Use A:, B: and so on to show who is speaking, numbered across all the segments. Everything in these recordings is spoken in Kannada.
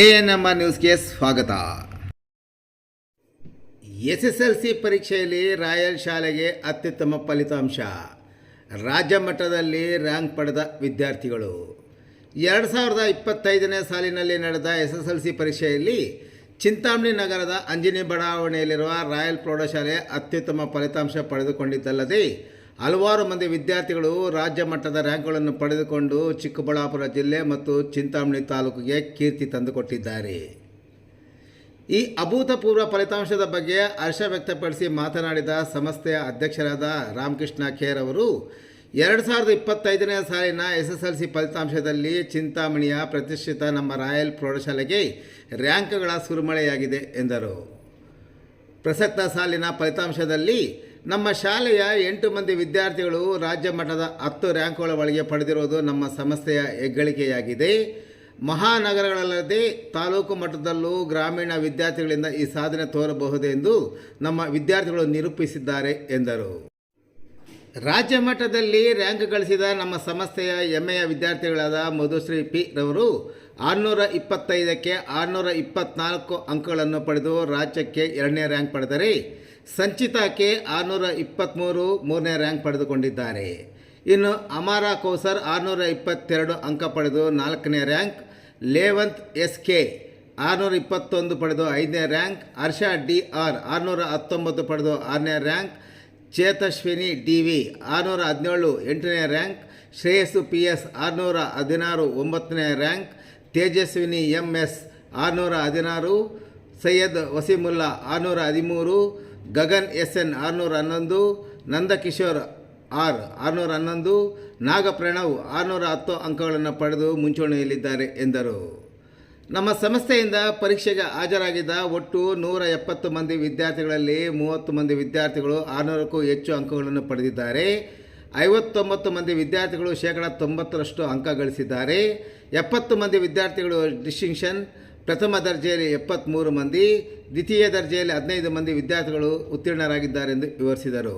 A: ಎ ಎನ್ ಎಂ ಆರ್ ನ್ಯೂಸ್ಗೆ ಸ್ವಾಗತ. ಎಸ್ ಎಸ್ ಎಲ್ ಸಿ ಪರೀಕ್ಷೆಯಲ್ಲಿ ರಾಯಲ್ ಶಾಲೆಗೆ ಅತ್ಯುತ್ತಮ ಫಲಿತಾಂಶ. ರಾಜ್ಯ ಮಟ್ಟದಲ್ಲಿ ರ್ಯಾಂಕ್ ಪಡೆದ ವಿದ್ಯಾರ್ಥಿಗಳು. ಎರಡು ಸಾವಿರದ ಇಪ್ಪತ್ತೈದನೇ ಸಾಲಿನಲ್ಲಿ ನಡೆದ ಎಸ್ ಎಸ್ ಎಲ್ ಸಿ ಪರೀಕ್ಷೆಯಲ್ಲಿ ಚಿಂತಾಮಣಿ ನಗರದ ಅಂಜನಿ ಬಡಾವಣೆಯಲ್ಲಿರುವ ರಾಯಲ್ ಪ್ರೌಢಶಾಲೆ ಅತ್ಯುತ್ತಮ ಫಲಿತಾಂಶ ಪಡೆದುಕೊಂಡಿದ್ದಲ್ಲದೆ ಹಲವಾರು ಮಂದಿ ವಿದ್ಯಾರ್ಥಿಗಳು ರಾಜ್ಯ ಮಟ್ಟದ ರ್ಯಾಂಕ್ಗಳನ್ನು ಪಡೆದುಕೊಂಡು ಚಿಕ್ಕಬಳ್ಳಾಪುರ ಜಿಲ್ಲೆ ಮತ್ತು ಚಿಂತಾಮಣಿ ತಾಲೂಕಿಗೆ ಕೀರ್ತಿ ತಂದುಕೊಟ್ಟಿದ್ದಾರೆ. ಈ ಅಭೂತಪೂರ್ವ ಫಲಿತಾಂಶದ ಬಗ್ಗೆ ಹರ್ಷ ವ್ಯಕ್ತಪಡಿಸಿ ಮಾತನಾಡಿದ ಸಂಸ್ಥೆಯ ಅಧ್ಯಕ್ಷರಾದ ರಾಮಕೃಷ್ಣ ಖೇರ್ ಅವರು, ಎರಡು ಸಾವಿರದ ಇಪ್ಪತ್ತೈದನೇ ಸಾಲಿನ ಎಸ್ ಎಸ್ ಎಲ್ ಸಿ ಫಲಿತಾಂಶದಲ್ಲಿ ಚಿಂತಾಮಣಿಯ ಪ್ರತಿಷ್ಠಿತ ನಮ್ಮ ರಾಯಲ್ ಪ್ರೌಢಶಾಲೆಗೆ ರ್ಯಾಂಕ್ಗಳ ಸುರಿಮಳೆಯಾಗಿದೆ ಎಂದರು. ಪ್ರಸಕ್ತ ಸಾಲಿನ ಫಲಿತಾಂಶದಲ್ಲಿ ನಮ್ಮ ಶಾಲೆಯ ಎಂಟು ಮಂದಿ ವಿದ್ಯಾರ್ಥಿಗಳು ರಾಜ್ಯ ಮಟ್ಟದ ಹತ್ತು ರ್ಯಾಂಕ್ಗಳ ಒಳಗೆ ಪಡೆದಿರುವುದು ನಮ್ಮ ಸಂಸ್ಥೆಯ ಹೆಗ್ಗಳಿಕೆಯಾಗಿದೆ. ಮಹಾನಗರಗಳಲ್ಲದೆ ತಾಲೂಕು ಮಟ್ಟದಲ್ಲೂ ಗ್ರಾಮೀಣ ವಿದ್ಯಾರ್ಥಿಗಳಿಂದ ಈ ಸಾಧನೆ ತೋರಬಹುದೆಂದು ನಮ್ಮ ವಿದ್ಯಾರ್ಥಿಗಳು ನಿರೂಪಿಸಿದ್ದಾರೆ ಎಂದರು. ರಾಜ್ಯ ಮಟ್ಟದಲ್ಲಿ ರ್ಯಾಂಕ್ ಗಳಿಸಿದ ನಮ್ಮ ಸಂಸ್ಥೆಯ ಹೆಮ್ಮೆಯ ವಿದ್ಯಾರ್ಥಿಗಳಾದ ಮಧುಶ್ರೀ ಪಿ ರವರು ಆರುನೂರ ಇಪ್ಪತ್ತೈದಕ್ಕೆ ಆರುನೂರ ಇಪ್ಪತ್ನಾಲ್ಕು ಅಂಕಗಳನ್ನು ಪಡೆದು ರಾಜ್ಯಕ್ಕೆ ಎರಡನೇ ರ್ಯಾಂಕ್ ಪಡೆದರೆ ಸಂಚಿತಾಕ್ಕೆ ಆರುನೂರ ಇಪ್ಪತ್ತ್ಮೂರು ಮೂರನೇ ರ್ಯಾಂಕ್ ಪಡೆದುಕೊಂಡಿದ್ದಾರೆ. ಇನ್ನು ಅಮಾರ ಕೌಸರ್ ಆರುನೂರ ಇಪ್ಪತ್ತೆರಡು ಅಂಕ ಪಡೆದು ನಾಲ್ಕನೇ ರ್ಯಾಂಕ್, ಲೇವಂತ್ ಎಸ್ ಕೆ ಆರುನೂರ ಇಪ್ಪತ್ತೊಂದು ಪಡೆದು ಐದನೇ ರ್ಯಾಂಕ್, ಹರ್ಷ ಡಿ ಆರ್ ಆರುನೂರ ಹತ್ತೊಂಬತ್ತು ಪಡೆದು ಆರನೇ ರ್ಯಾಂಕ್, ಚೇತಶ್ವಿನಿ ಡಿ ವಿ ಆರುನೂರ ಹದಿನೇಳು ಎಂಟನೇ ರ್ಯಾಂಕ್, ಶ್ರೇಯಸ್ಸು ಪಿ ಎಸ್ ಆರುನೂರ ಹದಿನಾರು ಒಂಬತ್ತನೇ ರ್ಯಾಂಕ್, ತೇಜಸ್ವಿನಿ ಎಂ ಎಸ್ ಆರುನೂರ ಹದಿನಾರು, ಸೈಯದ್ ವಸೀಮುಲ್ಲಾ ಆರುನೂರ ಹದಿಮೂರು ಗಗನ್ ಎಸ್ ಎನ್ ಆರುನೂರ ಹನ್ನೊಂದು ನಂದಕಿಶೋರ್ ಆರ್ ಆರುನೂರ ಹನ್ನೊಂದು ನಾಗಪ್ರಣವ್ ಆರುನೂರ ಹತ್ತು ಅಂಕಗಳನ್ನು ಪಡೆದು ಮುಂಚೂಣಿಯಲ್ಲಿದ್ದಾರೆ ಎಂದರು. ನಮ್ಮ ಸಂಸ್ಥೆಯಿಂದ ಪರೀಕ್ಷೆಗೆ ಹಾಜರಾಗಿದ್ದ ಒಟ್ಟು ನೂರ ಎಪ್ಪತ್ತು ಮಂದಿ ವಿದ್ಯಾರ್ಥಿಗಳಲ್ಲಿ ಮೂವತ್ತು ಮಂದಿ ವಿದ್ಯಾರ್ಥಿಗಳು ಆರುನೂರಕ್ಕೂ ಹೆಚ್ಚು ಅಂಕಗಳನ್ನು ಪಡೆದಿದ್ದಾರೆ. ಐವತ್ತೊಂಬತ್ತು ಮಂದಿ ವಿದ್ಯಾರ್ಥಿಗಳು ಶೇಕಡ ತೊಂಬತ್ತರಷ್ಟು ಅಂಕ ಗಳಿಸಿದ್ದಾರೆ. ಎಪ್ಪತ್ತು ಮಂದಿ ವಿದ್ಯಾರ್ಥಿಗಳು ಡಿಸ್ಟಿಂಕ್ಷನ್ ಪ್ರಥಮ ದರ್ಜೆಯಲ್ಲಿ ಎಪ್ಪತ್ತ್ಮೂರು ಮಂದಿ, ದ್ವಿತೀಯ ದರ್ಜೆಯಲ್ಲಿ ಹದಿನೈದು ಮಂದಿ ವಿದ್ಯಾರ್ಥಿಗಳು ಉತ್ತೀರ್ಣರಾಗಿದ್ದಾರೆಂದು ವಿವರಿಸಿದರು.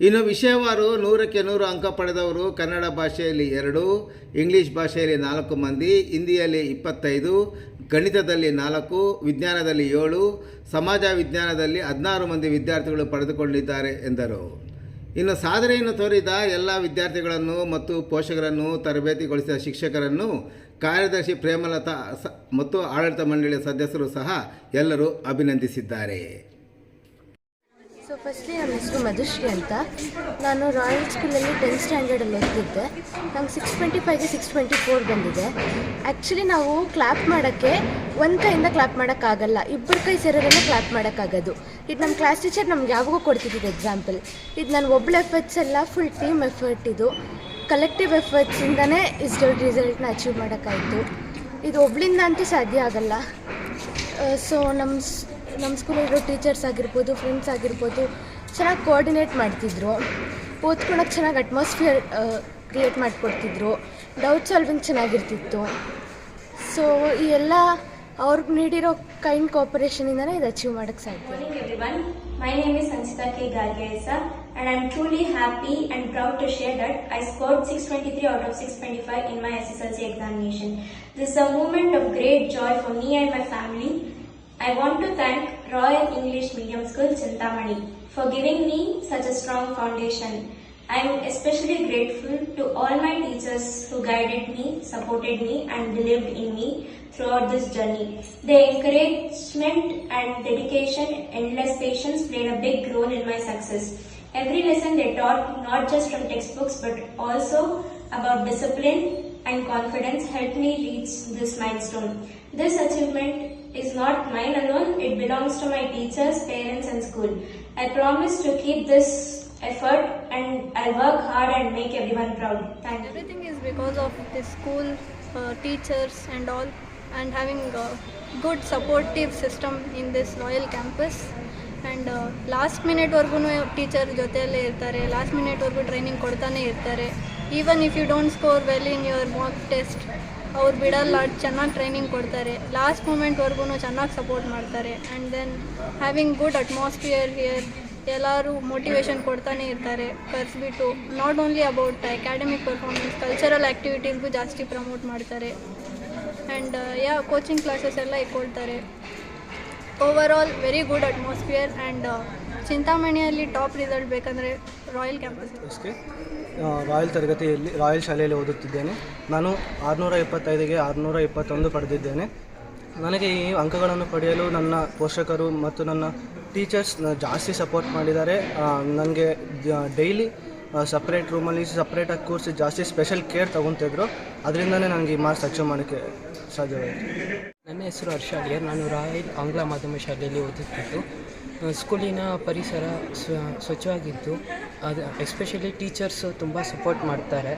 A: ಇನ್ನು ವಿಷಯವಾರು ನೂರಕ್ಕೆ ನೂರು ಅಂಕ ಪಡೆದವರು ಕನ್ನಡ ಭಾಷೆಯಲ್ಲಿ ಎರಡು, ಇಂಗ್ಲೀಷ್ ಭಾಷೆಯಲ್ಲಿ ನಾಲ್ಕು ಮಂದಿ, ಹಿಂದಿಯಲ್ಲಿ ಇಪ್ಪತ್ತೈದು, ಗಣಿತದಲ್ಲಿ ನಾಲ್ಕು, ವಿಜ್ಞಾನದಲ್ಲಿ ಏಳು, ಸಮಾಜ ವಿಜ್ಞಾನದಲ್ಲಿ ಹದಿನಾರು ಮಂದಿ ವಿದ್ಯಾರ್ಥಿಗಳು ಪಡೆದುಕೊಂಡಿದ್ದಾರೆ ಎಂದರು. ಇನ್ನು ಸಾಧನೆಯನ್ನು ತೋರಿದ ಎಲ್ಲ ವಿದ್ಯಾರ್ಥಿಗಳನ್ನು ಮತ್ತು ಪೋಷಕರನ್ನು, ತರಬೇತಿಗೊಳಿಸಿದ ಶಿಕ್ಷಕರನ್ನು ಕಾರ್ಯದರ್ಶಿ ಪ್ರೇಮಲತಾ ಮತ್ತು ಆಡಳಿತ ಮಂಡಳಿಯ ಸದಸ್ಯರು ಸಹ ಎಲ್ಲರೂ ಅಭಿನಂದಿಸಿದ್ದಾರೆ.
B: ಸೊ ಫಸ್ಟ್ಲಿ ನನ್ನ ಹೆಸರು ಮಧುಶ್ರೀ ಅಂತ. ನಾನು ರಾಯಲ್ ಸ್ಕೂಲಲ್ಲಿ ಟೆಂತ್ ಸ್ಟ್ಯಾಂಡರ್ಡಲ್ಲಿ ಓದ್ತಿದ್ದೆ. ನಂಗೆ ಸಿಕ್ಸ್ ಟ್ವೆಂಟಿ ಫೈವ್ಗೆ ಸಿಕ್ಸ್ ಟ್ವೆಂಟಿ ಫೋರ್ ಬಂದಿದೆ. ಆ್ಯಕ್ಚುಲಿ ನಾವು ಕ್ಲಾಪ್ ಮಾಡೋಕ್ಕೆ ಒಂದು ಕೈಯಿಂದ ಕ್ಲಾಪ್ ಮಾಡೋಕ್ಕಾಗಲ್ಲ. ಇಬ್ಬರು ಕೈ ಸೇರೋದನ್ನು ಕ್ಲಾಪ್ ಮಾಡೋಕ್ಕಾಗೋದು. ಇದು ನಮ್ಮ ಕ್ಲಾಸ್ ಟೀಚರ್ ನಮ್ಗೆ ಯಾವಾಗೂ ಕೊಡ್ತಿದ್ದಿದ್ದು ಎಕ್ಸಾಂಪಲ್ ಇದು ನಾನು ಒಬ್ಳು ಎಫರ್ಟ್ಸ್ ಎಲ್ಲ ಫುಲ್ ಟೀಮ್ ಎಫರ್ಟ್ ಇದು. ಕಲೆಕ್ಟಿವ್ ಎಫರ್ಟ್ಸಿಂದನೇ ಇಷ್ಟು ರಿಸಲ್ಟ್ನ ಅಚೀವ್ ಮಾಡೋಕ್ಕಾಯಿತು. ಇದು ಒಬ್ಳಿಂದ ಅಂತೂ ಸಾಧ್ಯ ಆಗಲ್ಲ. ಸೊ ನಮ್ಮ ನಮ್ಮ ಸ್ಕೂಲಲ್ಲಿರೋ ಟೀಚರ್ಸ್ ಆಗಿರ್ಬೋದು ಫ್ರೆಂಡ್ಸ್ ಆಗಿರ್ಬೋದು, ಚೆನ್ನಾಗಿ ಕೋಆರ್ಡಿನೇಟ್ ಮಾಡ್ತಿದ್ರು. ಓದ್ಕೊಳಕ್ಕೆ ಚೆನ್ನಾಗಿ ಅಟ್ಮಾಸ್ಫಿಯರ್ ಕ್ರಿಯೇಟ್ ಮಾಡಿಕೊಡ್ತಿದ್ರು. ಡೌಟ್ ಸಾಲ್ವಿಂಗ್ ಚೆನ್ನಾಗಿರ್ತಿತ್ತು. ಸೊ ಈ ಎಲ್ಲ ಅವ್ರಿಗೆ ನೀಡಿರೋ ಕೈಂಡ್ ಕೋಪರೇಷನಿಂದನೇ ಇದು ಅಚೀವ್ ಮಾಡೋಕ್ಕೆ ಸಾಧ್ಯ.
C: My name is Sanchita K. Galgaisa and I'm truly happy and proud to share that I scored 623 out of 625 in my SSLC examination. This is a moment of great joy for me and my family. I want to thank Royal English Medium School Chintamani for giving me such a strong foundation. I am especially grateful to all my teachers who guided me, supported me and believed in me throughout this journey. Their encouragement and dedication, endless patience played a big role in my success. Every lesson they taught, not just from textbooks but also about discipline and confidence, helped me reach this milestone. This achievement is not mine alone, it belongs to my teachers, parents, and school. I promise to keep this effort and I work hard and make everyone proud. Thank you.
D: Everything is because of the school, uh, teachers, and all, and having a good supportive system in this Royal campus. And last ಮಿನಿಟ್ವರೆಗೂ teacher ಜೊತೆಯಲ್ಲೇ ಇರ್ತಾರೆ ಲಾಸ್ಟ್ ಮಿನಿಟ್ವರೆಗೂ ಟ್ರೈನಿಂಗ್ ಕೊಡ್ತಾನೆ ಇರ್ತಾರೆ even if you don't score well in your mock test ಅವ್ರು ಬಿಡಲ್ಲ ಚೆನ್ನಾಗಿ ಟ್ರೈನಿಂಗ್ ಕೊಡ್ತಾರೆ ಲಾಸ್ಟ್ ಮೂಮೆಂಟ್ವರೆಗೂ ಚೆನ್ನಾಗಿ ಸಪೋರ್ಟ್ ಮಾಡ್ತಾರೆ and then having good atmosphere here ಎಲ್ಲರೂ ಮೋಟಿವೇಶನ್ ಕೊಡ್ತಾನೆ ಇರ್ತಾರೆ, ಕರೆಸ್ಬಿಟ್ಟು not only about academic performance cultural ಆ್ಯಕ್ಟಿವಿಟೀಸ್ಗೂ ಜಾಸ್ತಿ ಪ್ರಮೋಟ್ ಮಾಡ್ತಾರೆ. ಆ್ಯಂಡ್ ಯಾ ಕೋಚಿಂಗ್ ಕ್ಲಾಸಸ್ ಎಲ್ಲ ಇಟ್ಕೊಳ್ತಾರೆ. Overall very good atmosphere and ಚಿಂತಾಮಣಿಯಲ್ಲಿ top result ಬೇಕಂದರೆ ರಾಯಲ್ ಕ್ಯಾಂಪಸ್
E: ರಾಯಲ್ ತರಗತಿಯಲ್ಲಿ ರಾಯಲ್ ಶಾಲೆಯಲ್ಲಿ ಓದುತ್ತಿದ್ದೇನೆ. ನಾನು ಆರುನೂರ ಇಪ್ಪತ್ತೈದಿಗೆ ಆರುನೂರ ಇಪ್ಪತ್ತೊಂದು ಪಡೆದಿದ್ದೇನೆ. ನನಗೆ ಈ ಅಂಕಗಳನ್ನು ಪಡೆಯಲು ನನ್ನ ಪೋಷಕರು ಮತ್ತು ನನ್ನ ಟೀಚರ್ಸ್ ಜಾಸ್ತಿ ಸಪೋರ್ಟ್ ಮಾಡಿದ್ದಾರೆ. ನನಗೆ ಡೈಲಿ ಸಪ್ರೇಟ್ ರೂಮಲ್ಲಿ ಸಪ್ರೇಟಾಗಿ ಕೂರಿಸಿ ಜಾಸ್ತಿ ಸ್ಪೆಷಲ್ ಕೇರ್ ತೊಗೊತಿದ್ರು ಅದರಿಂದನೇ ನನಗೆ ಈ ಮಾರ್ಕ್ಸ್ ಅಚೀವ್ ಮಾಡೋಕ್ಕೆ ಸಾಧ್ಯವಾಯಿತು.
F: ನನ್ನ ಹೆಸರು ಹರ್ಷ ಅಡಿಯರ್ ನಾನು ರಾಯಲ್ ಆಂಗ್ಲ ಮಾಧ್ಯಮ ಶಾಲೆಯಲ್ಲಿ ಓದುತ್ತಿದ್ದು. ಸ್ಕೂಲಿನ ಪರಿಸರ ಸ್ವ, ಸ್ವಚ್ಛವಾಗಿದ್ದು, ಅದು ಎಸ್ಪೆಷಲಿ ಟೀಚರ್ಸು ತುಂಬ ಸಪೋರ್ಟ್ ಮಾಡ್ತಾರೆ.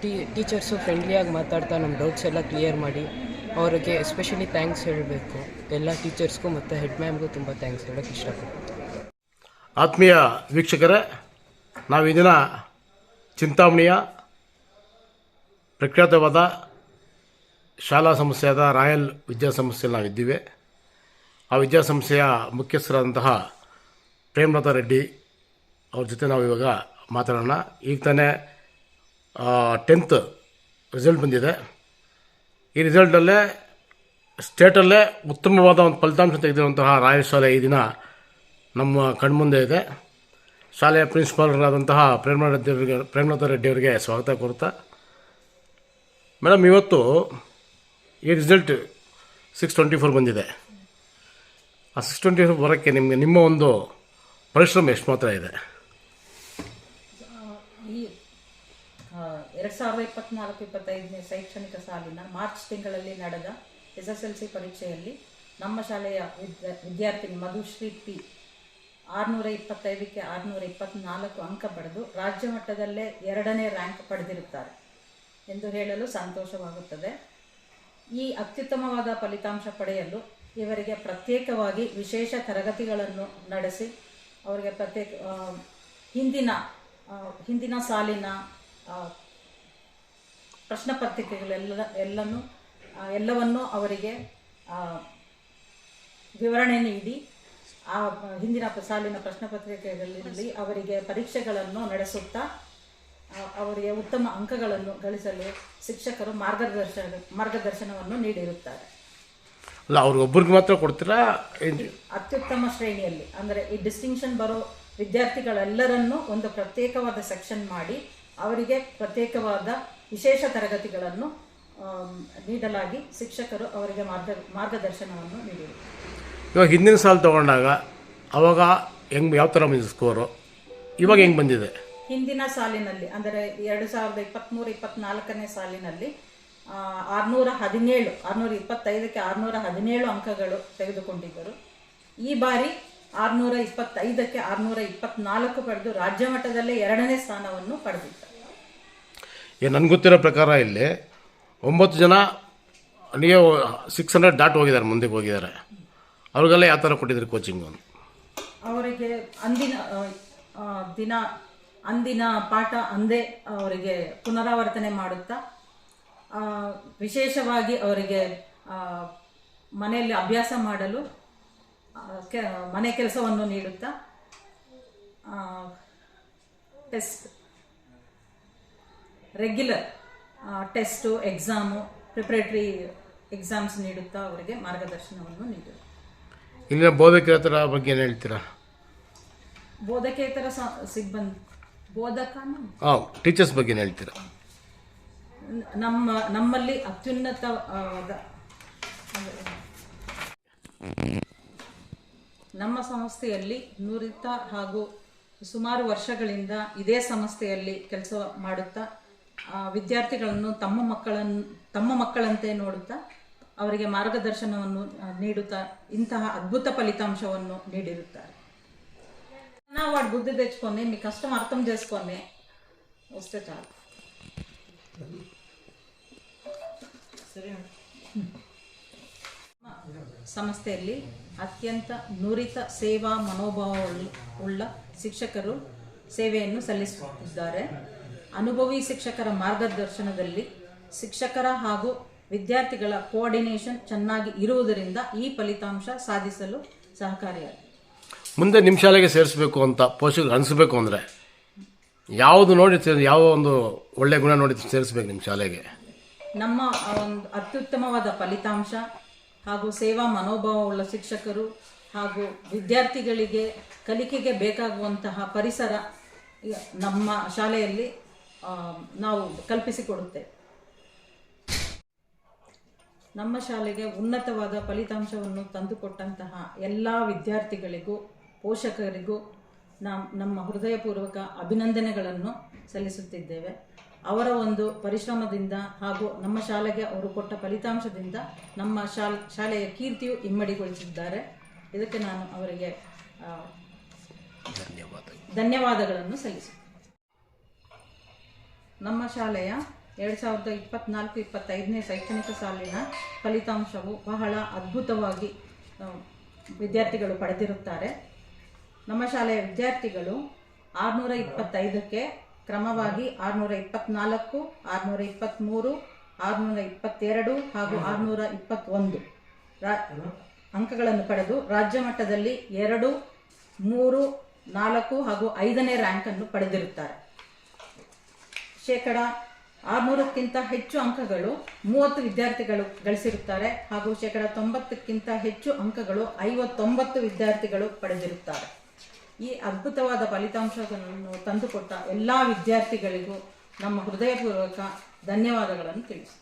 F: ಟೀ, ಟೀಚರ್ಸು ಫ್ರೆಂಡ್ಲಿಯಾಗಿ ಮಾತಾಡ್ತಾ ನಮ್ಮ ಡೌಟ್ಸ್ ಎಲ್ಲ ಕ್ಲಿಯರ್ ಮಾಡಿ ಅವರಿಗೆ ಎಸ್ಪೆಷಲಿ ಥ್ಯಾಂಕ್ಸ್ ಹೇಳಬೇಕು. ಎಲ್ಲ ಟೀಚರ್ಸ್ಗೂ ಮತ್ತು ಹೆಡ್ ಮ್ಯಾಮ್ಗೂ ತುಂಬ ಥ್ಯಾಂಕ್ಸ್ ಹೇಳೋಕೆ ಇಷ್ಟಪಡ್ತೀನಿ.
G: ಆತ್ಮೀಯ ವೀಕ್ಷಕರೇ, ನಾವು ಈ ದಿನ ಚಿಂತಾಮಣಿಯ ಪ್ರಖ್ಯಾತವಾದ ಶಾಲಾ ಸಂಸ್ಥೆಯಾದ ರಾಯಲ್ ವಿದ್ಯಾಸಂಸ್ಥೆಯಲ್ಲಿ ನಾವಿದ್ದೀವಿ. ಆ ವಿದ್ಯಾಸಂಸ್ಥೆಯ ಮುಖ್ಯಸ್ಥರಾದಂತಹ ಪ್ರೇಮಲತಾ ರೆಡ್ಡಿ ಅವ್ರ ಜೊತೆ ನಾವು ಇವಾಗ ಮಾತಾಡೋಣ ಈಗ ತಾನೇ ಟೆಂತ್ ರಿಸಲ್ಟ್ ಬಂದಿದೆ. ಈ ರಿಸಲ್ಟಲ್ಲೇ ಸ್ಟೇಟಲ್ಲೇ ಉತ್ತಮವಾದ ಒಂದು ಫಲಿತಾಂಶ ತೆಗೆದಿರುವಂತಹ ರಾಯಲ್ ಶಾಲೆ ಈ ದಿನ ನಮ್ಮ ಕಣ್ಮುಂದೆ ಇದೆ. ಶಾಲೆಯ ಪ್ರಿನ್ಸಿಪಾಲರಾದಂತಹ ರೆಡ್ಡಿ ಅವರಿಗೆ, ಪ್ರೇಮಲತಾ ರೆಡ್ಡಿ ಅವರಿಗೆ ಸ್ವಾಗತ ಕೋರುತ್ತಾ. ಮೇಡಮ್, ಇವತ್ತು ಈ ರಿಸಲ್ಟ್ ಸಿಕ್ಸ್ ಟ್ವೆಂಟಿ ಫೋರ್ ಬಂದಿದೆ. ಆ ಸಿಕ್ಸ್ ಟ್ವೆಂಟಿ ಫೋರ್ ಬರೋಕ್ಕೆ ನಿಮಗೆ ನಿಮ್ಮ ಒಂದು ಪರಿಶ್ರಮ ಎಷ್ಟು ಮಾತ್ರ ಇದೆ
H: ಈ ಎರಡು ಸಾವಿರದ ಇಪ್ಪತ್ನಾಲ್ಕು, ಇಪ್ಪತ್ತೈದನೇ ಶೈಕ್ಷಣಿಕ ಸಾಲಿನ ಮಾರ್ಚ್ ತಿಂಗಳಲ್ಲಿ ನಡೆದ ಎಸ್ ಎಸ್ ಎಲ್ ಸಿ ಪರೀಕ್ಷೆಯಲ್ಲಿ ನಮ್ಮ ಶಾಲೆಯ ವಿದ್ಯಾ, ವಿದ್ಯಾರ್ಥಿನಿ ಮಧುಶ್ರೀ ಪಿ ಆರುನೂರ ಇಪ್ಪತ್ತೈದಕ್ಕೆ ಆರುನೂರ ಇಪ್ಪತ್ತ್ನಾಲ್ಕು ಅಂಕ ಪಡೆದು ರಾಜ್ಯ ಮಟ್ಟದಲ್ಲೇ ಎರಡನೇ ರ್ಯಾಂಕ್ ಪಡೆದಿರುತ್ತಾರೆ ಎಂದು ಹೇಳಲು ಸಂತೋಷವಾಗುತ್ತದೆ. ಈ ಅತ್ಯುತ್ತಮವಾದ ಫಲಿತಾಂಶ ಪಡೆಯಲು ಇವರಿಗೆ ಪ್ರತ್ಯೇಕವಾಗಿ ವಿಶೇಷ ತರಗತಿಗಳನ್ನು ನಡೆಸಿ, ಅವರಿಗೆ ಪ್ರತ್ಯೇಕ ಹಿಂದಿನ ಹಿಂದಿನ ಸಾಲಿನ ಪ್ರಶ್ನೆ ಪತ್ರಿಕೆಗಳೆಲ್ಲ ಎಲ್ಲನೂ ಎಲ್ಲವನ್ನೂ ಅವರಿಗೆ ವಿವರಣೆ ನೀಡಿ ಆ ಹಿಂದಿನ ಸಾಲಿನ ಪ್ರಶ್ನೆ ಪತ್ರಿಕೆಗಳಲ್ಲಿ ಅವರಿಗೆ ಪರೀಕ್ಷೆಗಳನ್ನು ನಡೆಸುತ್ತಾ ಅವರಿಗೆ ಉತ್ತಮ ಅಂಕಗಳನ್ನು ಗಳಿಸಲು ಶಿಕ್ಷಕರು ಮಾರ್ಗದರ್ಶನ ಮಾರ್ಗದರ್ಶನವನ್ನು ನೀಡಿರುತ್ತಾರೆ.
G: ಅಲ್ಲ ಅವ್ರಿಗೊಬ್ಬರಿಗೆ ಮಾತ್ರ ಕೊಡ್ತೀರಾ?
H: ಅತ್ಯುತ್ತಮ ಶ್ರೇಣಿಯಲ್ಲಿ ಅಂದರೆ ಈ ಡಿಸ್ಟಿಂಕ್ಷನ್ ಬರೋ ವಿದ್ಯಾರ್ಥಿಗಳೆಲ್ಲರನ್ನೂ ಒಂದು ಪ್ರತ್ಯೇಕವಾದ ಸೆಕ್ಷನ್ ಮಾಡಿ ಅವರಿಗೆ ಪ್ರತ್ಯೇಕವಾದ ವಿಶೇಷ ತರಗತಿಗಳನ್ನು ನೀಡಲಾಗಿ ಶಿಕ್ಷಕರು ಅವರಿಗೆ ಮಾರ್ಗ ಮಾರ್ಗದರ್ಶನವನ್ನು ನೀಡಿದರು.
G: ಇವಾಗ ಹಿಂದಿನ ಸಾಲ ತಗೊಂಡಾಗ ಅವಾಗ ಹೆಂಗೆ ಯಾವ ಥರ ಬಂದಿದೆ ಸ್ಕೋರು ಇವಾಗ ಹೆಂಗೆ ಬಂದಿದೆ?
H: ಹಿಂದಿನ ಸಾಲಿನಲ್ಲಿ ಅಂದರೆ ಎರಡು ಸಾವಿರದ ಇಪ್ಪತ್ತ್ಮೂರು ಇಪ್ಪತ್ತ್ನಾಲ್ಕನೇ ಸಾಲಿನಲ್ಲಿ ಆರುನೂರ ಹದಿನೇಳು ಆರುನೂರ ಇಪ್ಪತ್ತೈದಕ್ಕೆ ಆರುನೂರ ಹದಿನೇಳು ಅಂಕಗಳು ತೆಗೆದುಕೊಂಡಿದ್ದರು. ಈ ಬಾರಿ ಆರುನೂರ ಇಪ್ಪತ್ತೈದಕ್ಕೆ ಆರುನೂರ ಇಪ್ಪತ್ನಾಲ್ಕು ಪಡೆದು ರಾಜ್ಯ ಮಟ್ಟದಲ್ಲೇ ಎರಡನೇ ಸ್ಥಾನವನ್ನು ಪಡೆದಿದ್ದಾರೆ.
G: ಏನು ನನಗೆ ಗೊತ್ತಿರೋ ಪ್ರಕಾರ ಇಲ್ಲಿ ಒಂಬತ್ತು ಜನ ನನಗೆ ಸಿಕ್ಸ್ ಹಂಡ್ರೆಡ್ ಡಾಟ್ ಹೋಗಿದ್ದಾರೆ, ಮುಂದಕ್ಕೆ ಹೋಗಿದ್ದಾರೆ. ಅವ್ರಿಗೆಲ್ಲ ಯಾವ ಥರ ಕೊಟ್ಟಿದ್ರು ಕೋಚಿಂಗು
H: ಅವರಿಗೆ ಅಂದಿನ ದಿನ, ಅಂದಿನ ಪಾಠ ಅಂದೇ ಅವರಿಗೆ ಪುನರಾವರ್ತನೆ ಮಾಡುತ್ತಾ ವಿಶೇಷವಾಗಿ ಅವರಿಗೆ ಮನೆಯಲ್ಲಿ ಅಭ್ಯಾಸ ಮಾಡಲು ಕೆ, ಮನೆ ಕೆಲಸವನ್ನು ನೀಡುತ್ತಾ test regular test exam preparatory exams ನೀಡುತ್ತಾ ಅವರಿಗೆ ಮಾರ್ಗದರ್ಶನವನ್ನು ನೀಡಿದರು
G: ಇಲ್ಲಿನ ಬೋಧಕೇತರ ಬಗ್ಗೆ ಏನು ಹೇಳ್ತೀರಾ?
H: ಬೋಧಕೇತರ ಸಿಬ್ಬಂದಿ ಬೋಧಕನ?
G: ಹಾಂ ಟೀಚರ್ಸ್ ಬಗ್ಗೆ ಏನು ಹೇಳ್ತೀರಾ?
H: ನಮ್ಮ ನಮ್ಮಲ್ಲಿ ಅತ್ಯುನ್ನತವಾದ ನಮ್ಮ ಸಂಸ್ಥೆಯಲ್ಲಿ ನುರಿತ ಹಾಗೂ ಸುಮಾರು ವರ್ಷಗಳಿಂದ ಇದೇ ಸಂಸ್ಥೆಯಲ್ಲಿ ಕೆಲಸ ಮಾಡುತ್ತಾ ಆ, ವಿದ್ಯಾರ್ಥಿಗಳನ್ನು ತಮ್ಮ ಮಕ್ಕಳನ್ನು ತಮ್ಮ ಮಕ್ಕಳಂತೆ ನೋಡುತ್ತಾ ಅವರಿಗೆ ಮಾರ್ಗದರ್ಶನವನ್ನು ನೀಡುತ್ತಾ ಇಂತಹ ಅದ್ಭುತ ಫಲಿತಾಂಶವನ್ನು ನೀಡಿರುತ್ತಾರೆ. నా వాడు ಬುದ್ಧಿ తెచ్చుకొని మీ కష్టం ಅರ್ಥಂ చేసుకొని ಸರಿ ಸಂಸ್ಥೆಯಲ್ಲಿ ಅತ್ಯಂತ ನುರಿತ ಸೇವಾ ಮನೋಭಾವ ಉಳ್ಳ ಶಿಕ್ಷಕರು ಸೇವೆಯನ್ನು ಸಲ್ಲಿಸುತ್ತಿದ್ದಾರೆ. ಅನುಭವಿ ಶಿಕ್ಷಕರ ಮಾರ್ಗದರ್ಶನದಲ್ಲಿ ಶಿಕ್ಷಕರ ಹಾಗೂ ವಿದ್ಯಾರ್ಥಿಗಳ ಕೋಆರ್ಡಿನೇಷನ್ ಚೆನ್ನಾಗಿ ಇರುವುದರಿಂದ ಈ ಫಲಿತಾಂಶ ಸಾಧಿಸಲು ಸಹಕಾರಿಯಾಗಿದೆ.
G: ಮುಂದೆ ನಿಮ್ಮ ಶಾಲೆಗೆ ಸೇರಿಸಬೇಕು ಅಂತ ಪೋಷಕರು ಅನಿಸ್ಬೇಕು ಅಂದರೆ ಯಾವುದು ನೋಡಿ ಯಾವ ಒಂದು ಒಳ್ಳೆಯ ಗುಣ ನೋಡಿ ಸೇರಿಸ್ಬೇಕು ನಿಮ್ಮ ಶಾಲೆಗೆ?
H: ನಮ್ಮ ಒಂದು ಅತ್ಯುತ್ತಮವಾದ ಫಲಿತಾಂಶ ಹಾಗೂ ಸೇವಾ ಮನೋಭಾವವುಳ್ಳ ಶಿಕ್ಷಕರು ಹಾಗೂ ವಿದ್ಯಾರ್ಥಿಗಳಿಗೆ ಕಲಿಕೆಗೆ ಬೇಕಾಗುವಂತಹ ಪರಿಸರ ನಮ್ಮ ಶಾಲೆಯಲ್ಲಿ ನಾವು ಕಲ್ಪಿಸಿಕೊಡುತ್ತೆ. ನಮ್ಮ ಶಾಲೆಗೆ ಉನ್ನತವಾದ ಫಲಿತಾಂಶವನ್ನು ತಂದುಕೊಟ್ಟಂತಹ ಎಲ್ಲ ವಿದ್ಯಾರ್ಥಿಗಳಿಗೂ ಪೋಷಕರಿಗೂ ನಾವು ನಮ್ಮ ಹೃದಯಪೂರ್ವಕ ಅಭಿನಂದನೆಗಳನ್ನು ಸಲ್ಲಿಸುತ್ತಿದ್ದೇವೆ. ಅವರ ಒಂದು ಪರಿಶ್ರಮದಿಂದ ಹಾಗೂ ನಮ್ಮ ಶಾಲೆಗೆ ಅವರು ಕೊಟ್ಟ ಫಲಿತಾಂಶದಿಂದ ನಮ್ಮ ಶಾಲ್ ಶಾಲೆಯ ಕೀರ್ತಿಯು ಇಮ್ಮಡಿಗೊಳಿಸಿದ್ದಾರೆ. ಇದಕ್ಕೆ ನಾನು ಅವರಿಗೆ ಧನ್ಯವಾದಗಳನ್ನು ಸಲ್ಲಿಸುತ್ತೇನೆ. ನಮ್ಮ ಶಾಲೆಯ ಎರಡು ಸಾವಿರದ ಇಪ್ಪತ್ನಾಲ್ಕು, ಇಪ್ಪತ್ತೈದನೇ ಶೈಕ್ಷಣಿಕ ಸಾಲಿನ ಫಲಿತಾಂಶವು ಬಹಳ ಅದ್ಭುತವಾಗಿ ವಿದ್ಯಾರ್ಥಿಗಳು ಪಡೆದಿರುತ್ತಾರೆ. ನಮ್ಮ ಶಾಲೆಯ ವಿದ್ಯಾರ್ಥಿಗಳು ಆರುನೂರ ಇಪ್ಪತ್ತೈದಕ್ಕೆ ಕ್ರಮವಾಗಿ ಆರುನೂರ ಇಪ್ಪತ್ನಾಲ್ಕು, ಆರುನೂರ ಇಪ್ಪತ್ತ್ಮೂರು ಆರುನೂರ ಇಪ್ಪತ್ತೆರಡು ಹಾಗೂ ಆರುನೂರ ಇಪ್ಪತ್ತೊಂದು ರಾ, ಅಂಕಗಳನ್ನು ಪಡೆದು ರಾಜ್ಯ ಮಟ್ಟದಲ್ಲಿ ಎರಡು, ಮೂರು, ನಾಲ್ಕು ಹಾಗೂ ಐದನೇ ರ್ಯಾಂಕನ್ನು ಪಡೆದಿರುತ್ತಾರೆ. ಶೇಕಡ ಆರುನೂರಕ್ಕಿಂತ ಹೆಚ್ಚು ಅಂಕಗಳು ಮೂವತ್ತು ವಿದ್ಯಾರ್ಥಿಗಳು ಗಳಿಸಿರುತ್ತಾರೆ ಹಾಗೂ ಶೇಕಡ ತೊಂಬತ್ತಕ್ಕಿಂತ ಹೆಚ್ಚು ಅಂಕಗಳು ಐವತ್ತೊಂಬತ್ತು ವಿದ್ಯಾರ್ಥಿಗಳು ಪಡೆದಿರುತ್ತಾರೆ. ಈ ಅದ್ಭುತವಾದ ಫಲಿತಾಂಶಗಳನ್ನು ತಂದುಕೊಟ್ಟ ಎಲ್ಲ ವಿದ್ಯಾರ್ಥಿಗಳಿಗೂ ನಮ್ಮ ಹೃದಯಪೂರ್ವಕ ಧನ್ಯವಾದಗಳನ್ನು ತಿಳಿಸುತ್ತೇನೆ